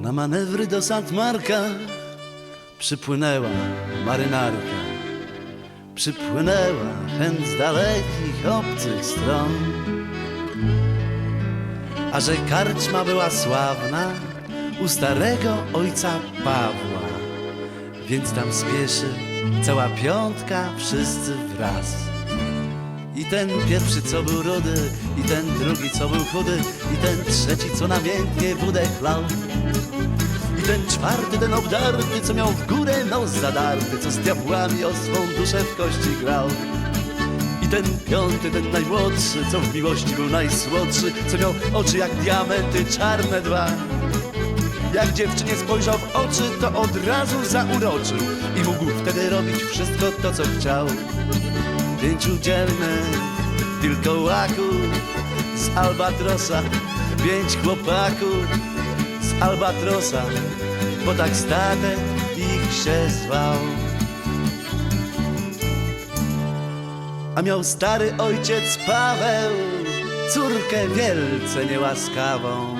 Na manewry do Santmarka przypłynęła marynarka. Przypłynęła chęt z dalekich, obcych stron. A że karczma była sławna u starego ojca Pawła, więc tam spieszy cała piątka, wszyscy wraz. I ten pierwszy, co był rudy, i ten drugi, co był chudy, i ten trzeci, co namiętnie wódę chlał. I ten czwarty, ten obdarty, co miał w górę nos zadarty, co z diabłami o swą duszę w kości grał. I ten piąty, ten najmłodszy, co w miłości był najsłodszy, co miał oczy jak diamenty czarne dwa. Jak dziewczynie spojrzał w oczy, to od razu zauroczył i mógł wtedy robić wszystko to, co chciał. Pięciu dzielnych wilkołaków z Albatrosa, pięć chłopaków z Albatrosa, bo tak statek ich się zwał. A miał stary ojciec Paweł córkę wielce niełaskawą,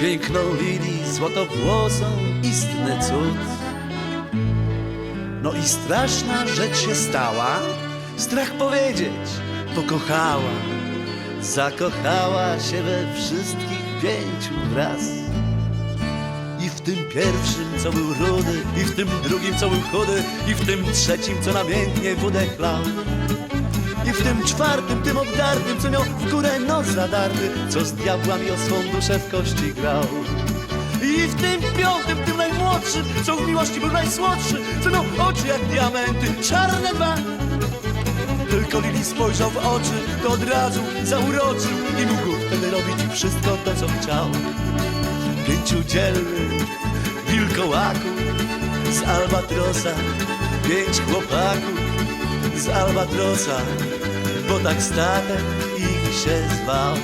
piękną Lili, złotowłosą, istny cud. No i straszna rzecz się stała, strach powiedzieć, pokochała. Zakochała się we wszystkich pięciu wraz. I w tym pierwszym, co był rudy, i w tym drugim, co był chudy, i w tym trzecim, co namiętnie wódę chlał. I w tym czwartym, tym obdartym, co miał w górę nos zadarty, co z diabłami o swą duszę w kości grał. I w tym piątym, tym najmłodszym, co w miłości był najsłodszy, co miał oczy jak diamenty, czarne dwa. Tylko Lili spojrzał w oczy, to od razu zauroczył i mógł wtedy robić wszystko to, co chciał. Pięciu dzielnych wilkołaków z Albatrosa, pięć chłopaków z Albatrosa, bo tak statek ich się zwał.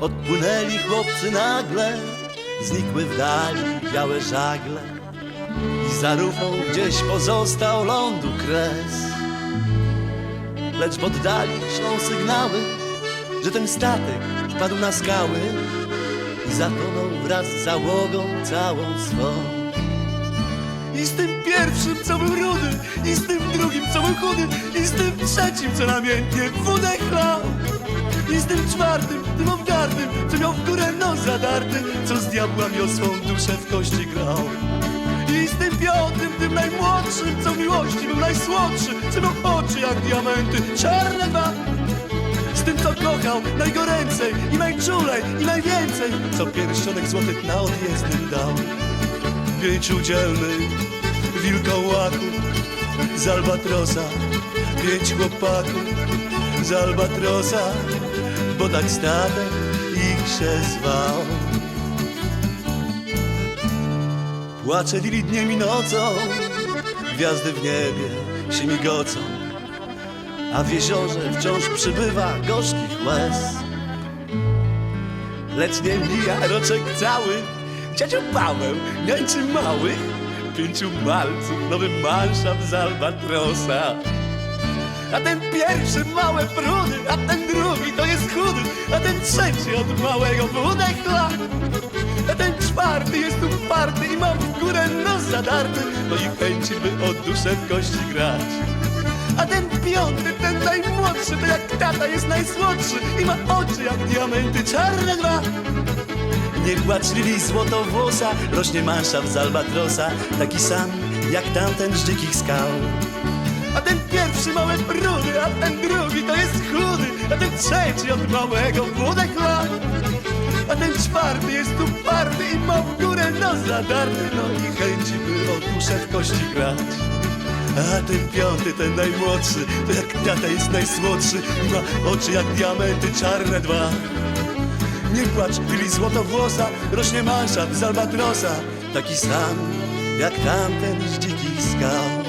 Odpłynęli chłopcy nagle, znikły w dali białe żagle za rufą gdzieś pozostał lądu kres. Lecz w oddali ślą sygnały, że ten statek wpadł na skały i zatonął wraz z załogą całą swą. I z tym pierwszym, co był rudy, i z tym drugim, co był chudy, i z tym trzecim, co namiętnie wódę chlał. I z tym czwartym, tym obdartym, co miał w górę nos zadarty, co z diabłami o swą duszę w kości grał. I z tym piątym, tym najmłodszym, co miłości był najsłodszy, co miał oczy jak diamenty, czarne dwa. Z tym, co kochał najgoręcej i najczulej i najwięcej, co pierścionek złotych na odjezdnym dał. Pięciu dzielnych wilkołaków z Albatrosa, pięć chłopaków z Albatrosa, bo tak statek ich się zwał. Płacze Lili dniem i nocą, gwiazdy w niebie się migocą, a w jeziorze wciąż przybywa gorzkich łez. Lecz nie mija roczek cały, dziadzio Paweł niańczy małych, pięciu malców, nowy manszaft z Albatrosa. A ten pierwszy małe prudy, a ten drugi to jest chudy, a ten trzeci od małego wódechla. A ten czwarty jest uparty i ma w górę nos zadarty, no i chęci, by o duszę w kości grać. A ten piąty, ten najmłodszy, to jak tata jest najsłodszy i ma oczy jak diamenty czarne dwa. Nie płacz Lili złotowłosa, rośnie manszaft z Albatrosa, taki sam jak tamten z dzikich skał. A ten pierwszy małe brudy, a ten drugi to jest chudy, a ten trzeci od małego wódechla. A ten czwarty jest uparty i ma w górę nos zadarty, no i chęci, by o duszę w kości grać. A ten piąty, ten najmłodszy, to jak tata jest najsłodszy ma oczy jak diamenty czarne dwa. Nie płacz, Lili złotowłosa, rośnie manszaft z Albatrosa, taki sam jak tamten z dzikich skał.